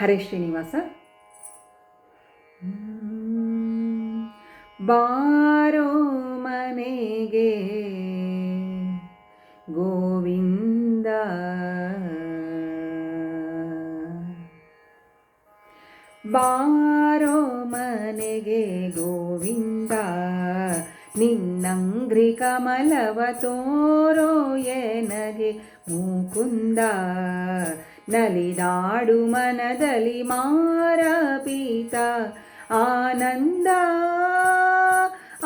ಹರೇ ಶ್ರೀನಿವಾಸ. ಬಾರೋ ಮನೆಗೆ ಗೋವಿಂದ ಬಾರೋ ಮನೆಗೆ ಗೋವಿಂದ ನಿನ್ನಂಗ್ರಿ ಕಮಲವ ತೋರೋ ಏನಗೆ ಮುಕುಂದ ನಲಿದಾಡು ಮನದಲ್ಲಿ ಮಾರ ಪೀತ ಆನಂದ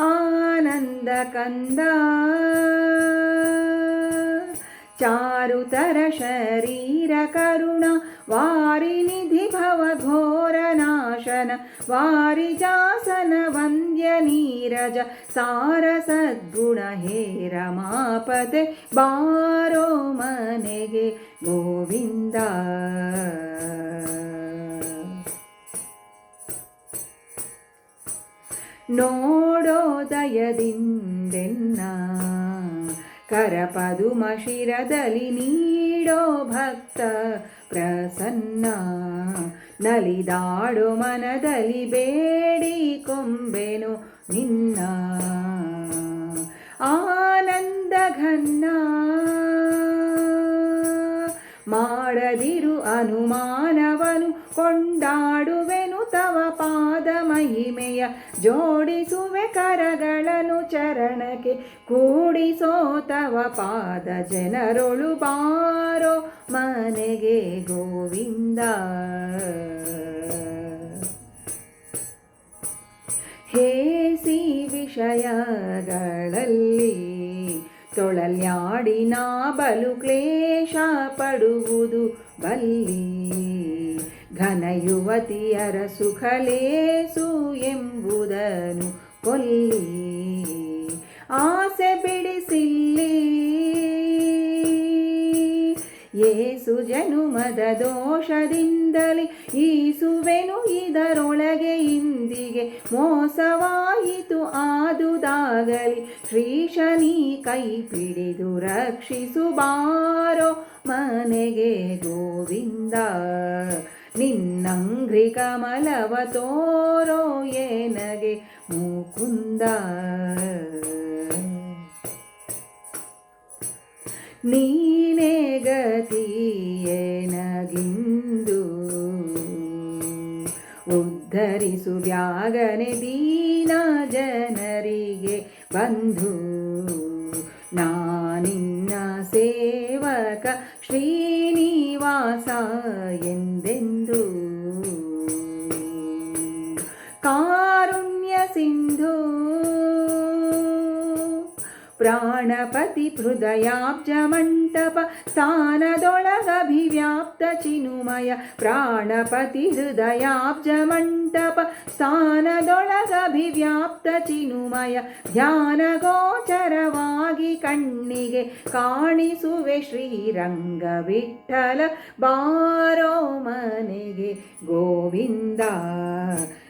ಆನಂದ ಕಂದ ಚಾರುತರ ಶರೀರ ನಾಶನ ವಾರಿಜಾಸನ ವಂದ್ಯ ನೀರಜ ಸಾರ ಸದ್ಗುಣ ಹೇ ರಮಾಪತೆ ಬಾರೋ ಮನೆಗೆ ಗೋವಿಂದ. ನೋಡೋ ದಯದಿಂದೆನ್ನ, ಕರಪದುಮ ಶಿರದಲ್ಲಿ ನೀಡೋ ಭಕ್ತ ಪ್ರಸನ್ನ. ನಲಿದಾಡೋ ಮನದಲ್ಲಿ ಬೇಡಿ ಕೊಂಬೆನು ನಿನ್ನ ಆನಂದ ಘನ್ನ ಮಾಡದಿರು ಅನುಮಾನವನು ಕೊಂಡಾಡುವೆನು ತವ ಪಾದ ಮಹಿಮೆಯ ಜೋಡಿಸುವೆ ಕರಗಳನ್ನು ಚರಣಕ್ಕೆ ಕೂಡಿಸೋ ತವ ಪಾದ ಜನರೊಳು ಬಾರೋ ಮನೆಗೆ ಗೋವಿಂದ. ಹೇಸಿ ವಿಷಯಗಳಲ್ಲಿ ತೊಳಲ್ಯಾಡಿನ ಬಲು ಕ್ಲೇಶ ಪಡುವುದು ಬಲ್ಲಿ. ಘನ ಯುವತಿಯರ ಸುಖಲೇಸು ಎಂಬುದನು ಕೊಲ್ಲಿ. ಆಸೆ ಬಿಡಿಸಿಲ್ಲಿ. ಏಸು ಜನುಮದ ದೋಷದಿಂದಲೇ ಈಸುವೆನು. ಇದರೊಳಗೆ ಇಂದಿಗೆ ಮೋಸವಾಯಿತು. ಆದುದಾಗಲಿ ಶ್ರೀಶನಿ ಕೈ ಪಿಡಿದು ರಕ್ಷಿಸು ಬಾರೋ ಮನೆಗೆ ಗೋವಿಂದ. ನಿನ್ನಂಗ್ರಿ ಕಮಲವ ತೋರೋ ಏನಗೆ ಮುಕುಂದ? ನೀನೇ ಗತಿಯೇನಗಿಂದು ಉದ್ಧರಿಸು ವ್ಯಾಗನೆ ದೀನ ಜನರಿಗೆ ಬಂಧು. ನಾನಿನ್ನ ಸೇವಕ ಶ್ರೀನಿವಾಸ ಎಂದೆಂದು ಕಾರುಣ್ಯ ಸಿಂಧು ಪ್ರಾಣಪತಿ ಹೃದಯಾಬ್ಜ ಮಂಟಪ ಸ್ಥಾನದೊಳಗಭಿವ್ಯಾಪ್ತ ಚಿನುಮಯ ಪ್ರಾಣಪತಿ ಹೃದಯಾಬ್ಜ ಮಂಟಪ ಸ್ಥಾನದೊಳಗಭಿವ್ಯಾಪ್ತ ಚಿನುಮಯ ಧ್ಯಾನ ಗೋಚರವಾಗಿ ಕಣ್ಣಿಗೆ ಕಾಣಿಸುವೆ ಶ್ರೀರಂಗ ವಿಠಲ ಬಾರೋ ಮನೆಗೆ ಗೋವಿಂದ,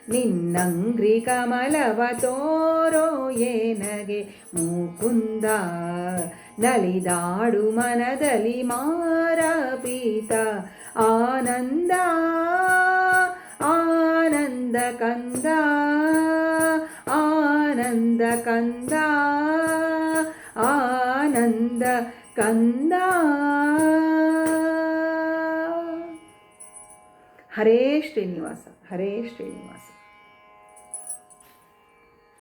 ನಿನ್ನಂಗ್ರಿ ಕಮಲವ ತೋರೋ ಏನಗೆ ಮೂಕುಂದ, ನಲಿದಾಡು ಮನದಲ್ಲಿ ಮಾರ ಪೀತ ಆನಂದ ಆನಂದ ಕಂದ. ಆನಂದ ಕಂದ ಆನಂದ ಕಂದ. ಹರೇ ಶ್ರೀನಿವಾಸ ಹರೇ ಶ್ರೀನಿವಾಸ.